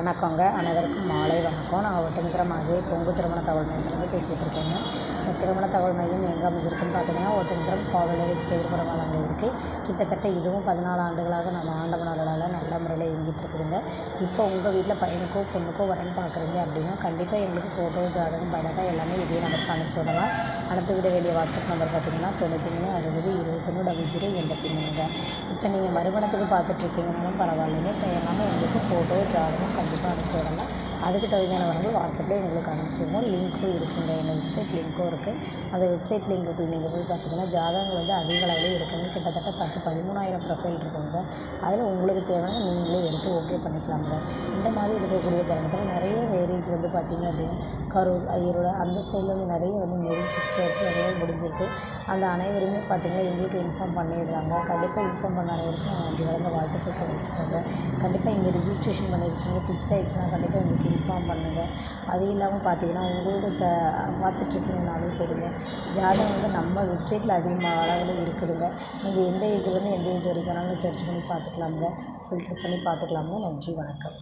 வணக்கங்க. அனைவருக்கும் மாலை வணக்கம். நான் ஒட்டுமிக்கிற மாதிரி பொங்கு திருமண தகவல் மையத்திலேருந்து பேசிகிட்டு இருக்கேங்க. இந்த திருமண தகவல் மையம் எங்கே அமைஞ்சிருக்குன்னு பார்த்தீங்கன்னா ஒட்டுமிக்கிறம் கோவிலை பேர்புறமாக அங்கே இருக்குது கிட்டத்தட்ட இதுவும் பதினாலு ஆண்டுகளாக நம்ம ஆண்டவனர்களால் நல்ல முறையில் இயங்கிட்டு இருக்குதுங்க. இப்போ உங்கள் வீட்டில் பையனுக்கோ பொண்ணுக்கோ வரேன்னு பார்க்குறீங்க அப்படின்னா கண்டிப்பாக எங்களுக்கு ஃபோட்டோ ஜாதகம் படகம் எல்லாமே இதே நம்பருக்கு அனுப்பிச்சி விடலாம். அனுப்பி விட வேண்டிய வாட்ஸ்அப் நம்பர் பார்த்தீங்கன்னா தொண்ணூற்றி மூணு அறுபது இருபத்தொன்று டபுள் ஜீரோ எண்பத்தி மூணுங்க. இப்போ நீங்கள் மறுமணத்துக்கு பார்த்துட்ருக்கீங்கன்னாலும் பரவாயில்லைங்க. இப்போ எல்லாமே ஃபோட்டோ ஜாதகம் கண்டிப்பாக அனுப்பிச்சி விடலாம். அதுக்கு தகுதியான வந்து வாட்ஸ்அப்லேயே எங்களுக்கு அனுப்பிச்சிடுவோம் லிங்க்கும் இருக்குங்க. எங்கள் வெப்சைட் லிங்க்கும் இருக்குது அந்த வெப்சைட் லிங்க்குக்கு நீங்கள் போய் பார்த்தீங்கன்னா ஜாதகங்கள் வந்து அதிக அளவில் இருக்குங்க. கிட்டத்தட்ட பத்து பதிமூணாயிரம் ப்ரொஃபைல் இருக்குங்க. அதில் உங்களுக்கு தேவையான நீங்களே எடுத்து ஓகே பண்ணிக்கலாங்க. இந்த மாதிரி இருக்கக்கூடிய தருணத்தில் நிறைய வேரேஜ் வந்து பார்த்தீங்க அப்படின்னா கரூர் ஐயரோட அந்த ஸ்டைலில் வந்து நிறைய வந்து மெரிட் ஃபிக்ஸ் முடிஞ்சிருக்கு. அந்த அனைவருமே பார்த்தீங்கன்னா எங்களுக்கு இன்ஃபார்ம் பண்ணிடுறாங்க. கண்டிப்பாக இன்ஃபார்ம் பண்ண அனைவருக்கும் அப்படி வளர்ந்த வாழ்த்துக்கள் தெரிவிச்சுக்கோங்க. கண்டிப்பாக இங்கே ரிஜிஸ்ட்ரேஷன் பண்ணியிருக்கீங்க ஃபிக்ஸ் ஆகிடுச்சுன்னா கண்டிப்பாக எங்களுக்கு இன்ஃபார்ம் பண்ணுங்கள் அது இல்லாமல் பார்த்தீங்கன்னா உங்களுக்கு த பார்த்துட்ருக்கீங்கனாலும் சரிங்க. ஜாதகம் வந்து நம்ம வெப்சைட்டில் அதிகமாக அளவில் இருக்குதுங்க. நீங்கள் எந்த ஏஜ்லேருந்து எந்த ஏஜ் வரைக்கும் வேணாலும் சர்ச் பண்ணி பார்த்துக்கலாமுங்க ஃபில்டர் பண்ணி பார்த்துக்கலாமுங்க நன்றி வணக்கம்.